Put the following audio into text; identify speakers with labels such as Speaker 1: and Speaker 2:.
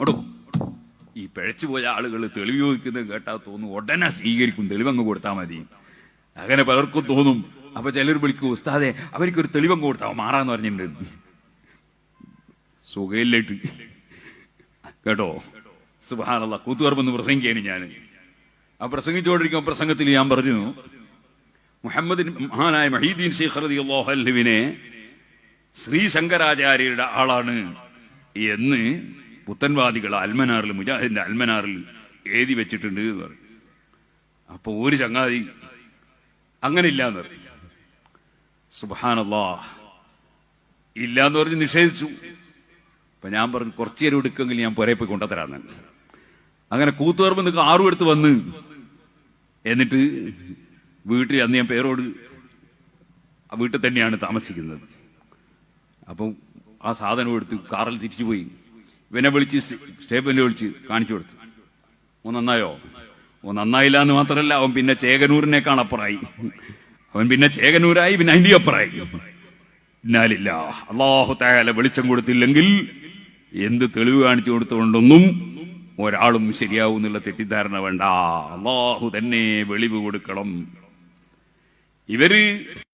Speaker 1: ഓടോ ഈ പിഴച്ചുപോയ ആളുകൾ തെളിവ് ചോദിക്കുന്നത് കേട്ടാ തോന്നും. ഉടനെ സ്വീകരിക്കും. തെളിവങ്ങ് കൊടുത്താൽ മതി. അങ്ങനെ പലർക്കും തോന്നും. അപ്പൊ ചിലർ വിളിക്കും ഉസ്താദെ അവർക്കൊരു തെളിവങ്ങ് കൊടുത്താൽ മാറാന്ന് പറഞ്ഞിട്ടുണ്ട്. സുഖയില്ലേട്ട്. കേട്ടോ? സുബാനുള്ള കൂത്തുപറമ്പെന്ന് പ്രസംഗിക്കാനും ഞാൻ ആ പ്രസംഗിച്ചുകൊണ്ടിരിക്കും പ്രസംഗത്തിൽ ഞാൻ പറഞ്ഞു മുഹമ്മദ് മഹാനായ മഹീദ്ദീൻ ശേഖ് റളിയല്ലാഹു അൻഹുവിനെ ശ്രീ ശങ്കരാചാര്യരുടെ ആളാണ് എന്ന് പുത്തൻവാദികൾ അൽമനാറിൽ മുജാഹിദിന്റെ അൽമനാറിൽ എഴുതി വെച്ചിട്ടുണ്ട് എന്ന് പറഞ്ഞു. അപ്പൊ ഒരു ചങ്ങാതി അങ്ങനെ ഇല്ലാന്ന് പറയും സുബാനല്ലാ ഇല്ലാന്ന് പറഞ്ഞ് നിഷേധിച്ചു. അപ്പൊ ഞാൻ പറഞ്ഞു കുറച്ചു നേരം എടുക്കുമെങ്കിൽ ഞാൻ പുരയെ പോയി കൊണ്ടുത്തരാന്ന് അങ്ങനെ കൂത്തുപറമ്പ് നിൽക്കുക ആറും എടുത്ത് വന്ന് എന്നിട്ട് വീട്ടിൽ അന്ന് ഞാൻ പേരോട് വീട്ടിൽ തന്നെയാണ് താമസിക്കുന്നത്. അപ്പം ആ സാധനം എടുത്ത് കാറിൽ തിരിച്ചു പോയി ഇവനെ വിളിച്ച് സ്റ്റേഫനെ വിളിച്ച് കാണിച്ചു കൊടുത്തു. ഓ നന്നായോ? ഓ നന്നായില്ല എന്ന് മാത്രമല്ല അവൻ പിന്നെ ചേകനൂരിനേക്കാൾ അപ്പുറമായി അവൻ പിന്നെ ചേകനൂരായി പിന്നെ അതിന്റെ അപ്പുറായി. പിന്നാലില്ല അള്ളാഹു തായാല വെളിച്ചം കൊടുത്തില്ലെങ്കിൽ എന്ത് തെളിവ് കാണിച്ചു കൊടുത്തുകൊണ്ടൊന്നും ഒരാളും ശരിയാവും എന്നുള്ള തെറ്റിദ്ധാരണ വേണ്ട. അള്ളാഹു തന്നെ വെളിവ് കൊടുക്കണം. ഇവർ